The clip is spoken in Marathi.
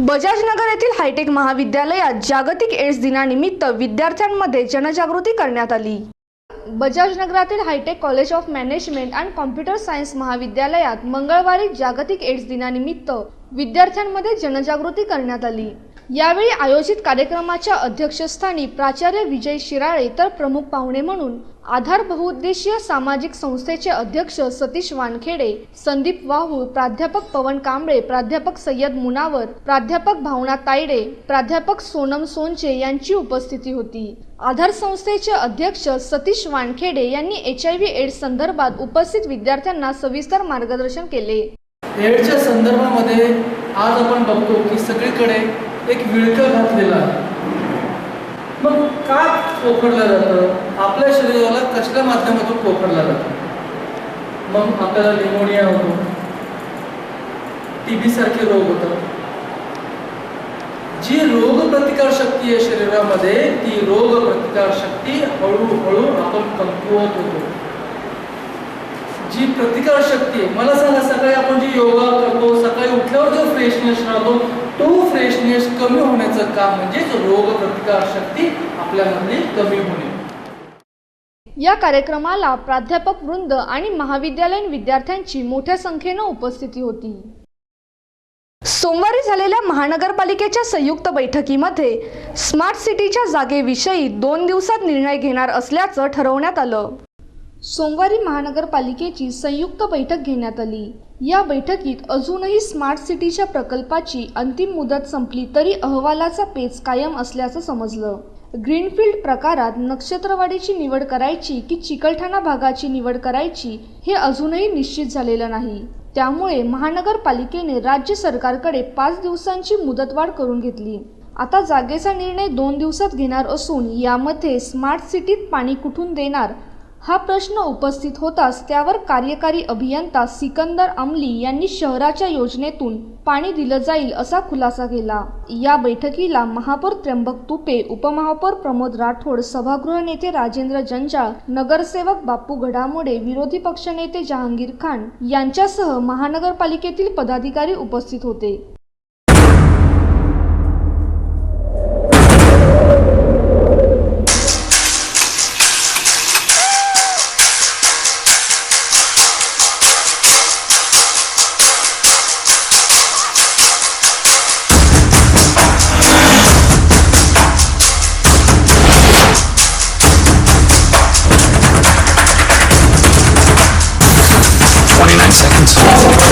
बजाजनगर येथील हायटेक महाविद्यालयात जागतिक एड्स दिनानिमित्त विद्यार्थ्यांमध्ये जनजागृती करण्यात आली. बजाजनगरातील hitech college of management and computer science महाविद्यालयात मंगळवारी जागतिक एड्स दिनानिमित्त विद्यार्थ्यांमध्ये जनजागृती करण्यात आली. यावेळी आयोजित कार्यक्रमाच्या अध्यक्षस्थानी प्राचार्य विजय शिराळे तर प्रमुख पाहुणे म्हणून आधार बहुउद्देशीय सामाजिक संस्थेचे अध्यक्ष सतीश वानखेडे संदीप वाहू प्राध्यापक पवन कांबळे प्राध्यापक सय्यद मुनावर प्राध्यापक भावना तायडे प्राध्यापक सोनम सोनचे यांची उपस्थिती होती. आधार संस्थेचे अध्यक्ष सतीश वानखेडे यांनी एच आय व्ही एड्स संदर्भात उपस्थित विद्यार्थ्यांना सविस्तर मार्गदर्शन केले. एडच्या संदर्भामध्ये आज आपण बघतो की सगळीकडे एक विळकं घातलेलं आहे. मग का पोखडलं जातं? आपल्या शरीराला कसल्या माध्यमातून पोखरलं जातं? मग आपल्याला निमोनिया होतो. टी बी सारखे रोग होतात. जी रोग प्रतिकार शक्ती आहे शरीरामध्ये ती रोग प्रतिकार शक्ती हळूहळू आपण कमकुवत होतो. जी प्रतिकार शक्ती मला सांगा सकाळी आपण जी योगा करतो सकाळी उठल्यावर जो फ्रेशनेस राहतो तो रेशनेस कमी होण्याचं काम म्हणजेच रोग शक्ती आपल्यामधली कमी होणे. या कार्यक्रमाला प्राध्यापक वृंद आणि महाविद्यालयीन विद्यार्थ्यांची मोठ्या संख्येनं उपस्थिती होती. सोमवारी झालेल्या महानगरपालिकेच्या संयुक्त बैठकीमध्ये स्मार्ट सिटीच्या जागेविषयी दोन दिवसात निर्णय घेणार असल्याचं ठरवण्यात आलं. सोमवारी महानगरपालिकेची संयुक्त बैठक घेण्यात आली. या बैठकीत अजूनही स्मार्ट सिटीच्या प्रकल्पाची अंतिम मुदत संपली तरी अहवालाचा पेच कायम असल्याचं समजलं. ग्रीनफील्ड प्रकारात नक्षत्रवाडीची निवड करायची की चिकलठाणा भागाची निवड करायची हे अजूनही निश्चित झालेलं नाही. त्यामुळे महानगरपालिकेने राज्य सरकारकडे पाच दिवसांची मुदतवाढ करून घेतली. आता जागेचा निर्णय दोन दिवसात घेणार असून यामध्ये स्मार्ट सिटीत पाणी कुठून देणार हा प्रश्न उपस्थित होताच त्यावर कार्यकारी अभियंता सिकंदर अमली यांनी शहराच्या योजनेतून पाणी दिलं जाईल असा खुलासा केला. या बैठकीला महापौर त्र्यंबक तुपे उपमहापौर प्रमोद राठोड सभागृह नेते राजेंद्र जंजाळ नगरसेवक बापू घडामोडे विरोधी पक्षनेते जहांगीर खान यांच्यासह महानगरपालिकेतील पदाधिकारी उपस्थित होते. Let's go.